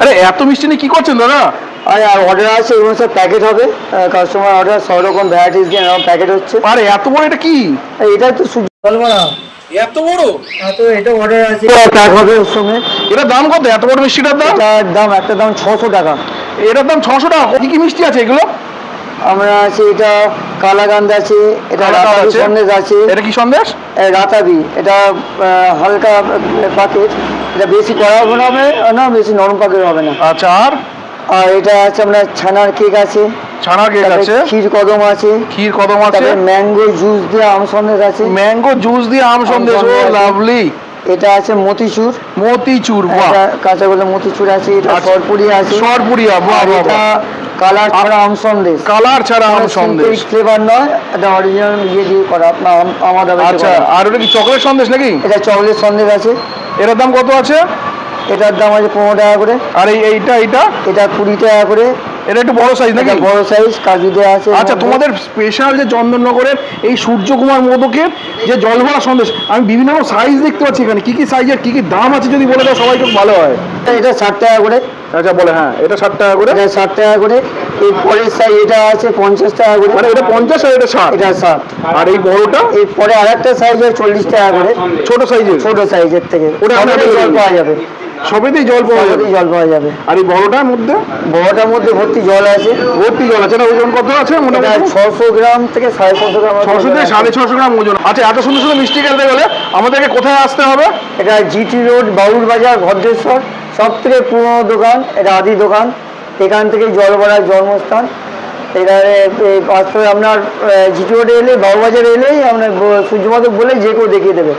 আরে এত মিষ্টি নিয়ে কি করছেন দাদা? আরে আর অর্ডার আছে এগুলো সব প্যাকেট হবে। কাস্টমার অর্ডার সব রকম ভ্যারাইটিস দিয়ে এরকম প্যাকেট হচ্ছে। আরে এত বড় এটা কি? এটা তো সুজি বলব এত বড়? তো এটা অর্ডার আছে। প্যাক হবে ওর সঙ্গে। এটার দাম কত? এত বড় মিষ্টিটার দাম? এটার দাম একটা দাম ছশো টাকা। এটার দাম ছশো টাকা? কি কি মিষ্টি আছে এগুলো? আমরা আছে এটা কালাগান্ধ আছে এটা রাতাবি সন্দেশ আছে। এটা কি সন্দেশ? রাতাবি এটা হালকা পাকেট এটা বেশি কড়া হবে না বেশি নরম পাকেট হবে না। আচ্ছা আর? আর এটা আছে আপনার ছানার কেক আছে। ছানা কেক আছে? ক্ষীর কদম আছে। ক্ষীর কদম আছে? ম্যাঙ্গো জুস দিয়ে আম সন্দেশ আছে। ম্যাঙ্গো জুস দিয়ে আম সন্দেশ ও লাভলি। এটা আছে মতিচুর। মতিচুর বাহ। কাঁচা গোলা মতিচুর আছে এটা আচ্ছা। সরপুরি আছে। সরপুরিয়া বাহ বাহ এটা কালার ছাড়া আম সন্দেশ কালার ছাড়া আম সন্দেশ ফ্লেভার নয় এটা অরিজিনাল ইয়ে দিয়ে করা। আপনার আম- আমাদের আচ্ছা আর ওটা কি চকলেট সন্দেশ নাকি? এটা চকলেট সন্দেশ আছে। এটার দাম কত আছে? এটার দাম আছে পনেরো টাকা করে। আর এই এইটা এইটা? এটা কুড়ি টাকা করে। এটা একটু বড় সাইজ নাকি? বড় সাইজ কাজু দেওয়া আছে। আচ্ছা তোমাদের স্পেশাল যে চন্দননগরের এই সূর্যকুমার মোদকের যে জলভরা সন্দেশ আমি বিভিন্ন রকম সাইজ দেখতে পাচ্ছি এখানে। কি কি সাইজের কি কি দাম আছে যদি বলে দাও সবাই খুব ভালো হয়। এটা ষাট টাকা করে। আচ্ছা বলে হ্যাঁ এটা ষাট টাকা করে। এটা ষাট টাকা করে। এই পরের সাইজ এটা আছে পঞ্চাশ টাকা করে। মানে এটা পঞ্চাশ আর এটা ষাট? এটা ষাট। আর এই বড়টা? এরপরে আরেকটা সাইজ আছে চল্লিশ টাকা করে। ছোট সাইজের ছোট সাইজের থেকে। ওটা পাওয়া যাবে। সবেতেই জল পাওয়া যাবে। জল পাওয়া যাবে। আর এই বড়টার মধ্যে? বড়টার মধ্যে ভর্তি জল আছে। ভর্তি জল আছে। না ওজন কত আছে মোটামুটি? ছশো গ্রাম থেকে সাড়ে ছশো গ্রাম ছশো থেকে সাড়ে ছশো গ্রাম ওজন। আচ্ছা এত সুন্দর সুন্দর মিষ্টি খেলতে গেলে আমাদেরকে কোথায় আসতে হবে? এটা জিটি রোড বাউল বাজার ভদ্রেশ্বর সব থেকে পুরনো দোকান এটা আদি দোকান। এখান থেকে জল ভরার জন্মস্থান এখানে পাঁচশো আপনার জিটি রোডে এলে বাউল বাজারে এলেই আপনার সূর্যমাধব বলে যে কেউ দেখিয়ে দেবে।